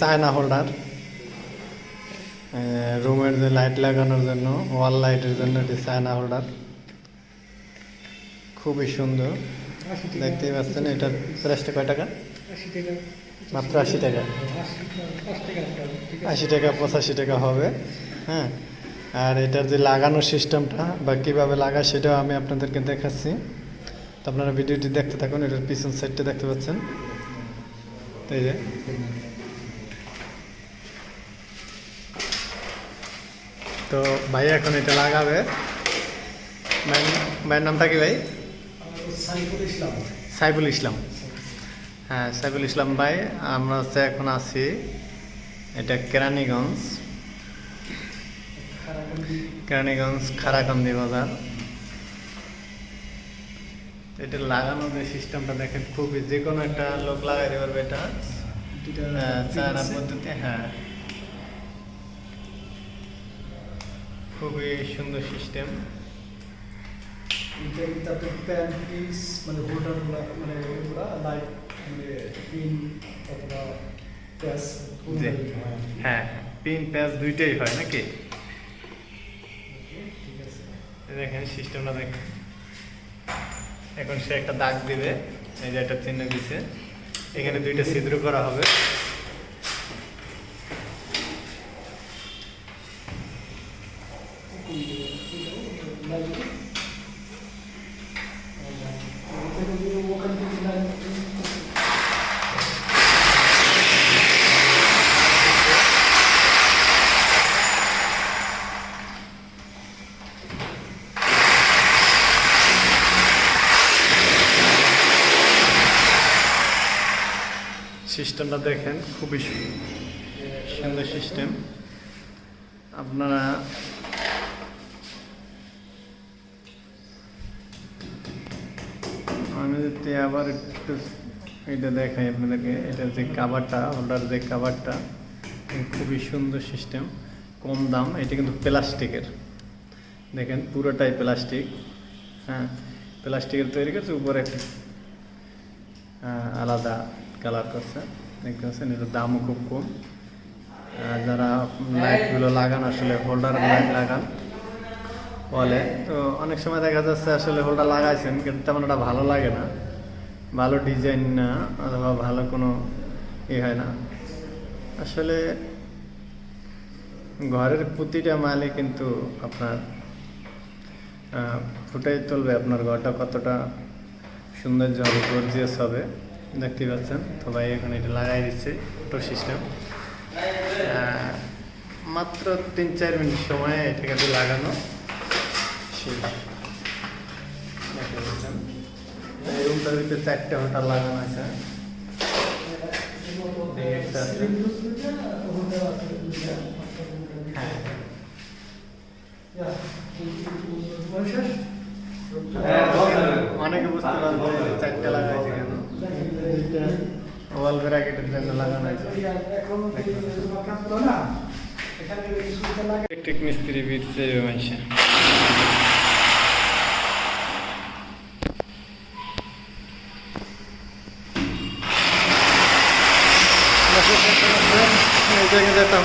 China holder রুমের যে light লাগানোর জন্য ওয়াল লাইটের জন্য এটি চায়না হোল্ডার খুবই সুন্দর। দেখতেই পাচ্ছেন, এটার প্রাইসটা কয় টাকা? মাত্র আশি টাকা। আশি টাকা, পঁচাশি টাকা হবে হ্যাঁ। আর এটার যে লাগানোর সিস্টেমটা বা কীভাবে লাগায় সেটাও আমি আপনাদেরকে দেখাচ্ছি। তো আপনারা ভিডিওটি দেখতে থাকুন, এটার পিছন সাইডটা দেখতে পাচ্ছেন। তো এই যে। তো ভাই এখন এটা লাগাবে। ভাই- ভাইয়ের নামটা কি ভাই? সাইফুল ইসলাম। সাইফুল ইসলাম। হ্যাঁ সাইফুল ইসলাম ভাই আমরা হচ্ছে এখন আছি এটা কেরানীগঞ্জ। কেরানীগঞ্জ খারাকান্দি বাজার। এটা লাগানোর যে সিস্টেমটা দেখেন খুবই যে কোনো একটা লোক লাগাইতে পারবে এটা। দুইটা আহ, পদ্ধতি হ্যাঁ। খুবই সুন্দর সিস্টেম তাতে প্যান পিস মানে হোল্ডার মানে এগুলা লাইট মানে পিন অথবা প্যাস হ্যাঁ। পিন প্যাচ দুইটাই হয় নাকি? দেখেন সিস্টেমটা দেখেন এখন সে একটা দাগ দিবে। এই যে একটা চিহ্ন দিছে। এখানে দুইটা ছিদ্র করা হবে। সিস্টেমটা দেখেন খুবই সুন্দর সিস্টেম। আপনারা আমি আবার একটু এটা দেখাই আপনাদেরকে। এটা যে কাভারটা হোল্ডার যে কাভারটা খুবই সুন্দর সিস্টেম কম দাম। এটা কিন্তু প্লাস্টিকের। দেখেন, পুরোটাই প্লাস্টিক। হ্যাঁ প্লাস্টিকের তৈরি করছে, উপরে আলাদা কালার করছে। দেখতে পাচ্ছেন, এটার দামও খুব কম। যারা লাইটগুলো লাগান, আসলে হোল্ডার লাইট লাগান বলে। তো অনেক সময় দেখা যাচ্ছে আসলে হোল্ডার লাগাইছেন, কিন্তু তেমন একটা ভালো লাগে না। ভালো ডিজাইন না, অথবা ভালো কোনো ই হয় না। আসলে ঘরের প্রতিটা মালে কিন্তু আপনার ফুটাই তুলবে। আপনার ঘরটা কতটা সৌন্দর্য হবে গর্জিয়াস হবে, দেখতে পাচ্ছেন। তো ভাই এখন এটা লাগাই দিচ্ছে ফটো সিস্টেম মাত্র তিন চার মিনিট সময় এটাকে লাগানো। এই রুমটার ভিতরে চারটে হোটেল লাগানো আছে আছে। অনেকে বুঝতে পারবে চারটে লাগাইছে কেন ওয়াল ব্র্যাকেটের জন্য লাগানো ইলেকট্রিক মিস্ত্রি বিটছে মানুষে এই জায়গায় একটা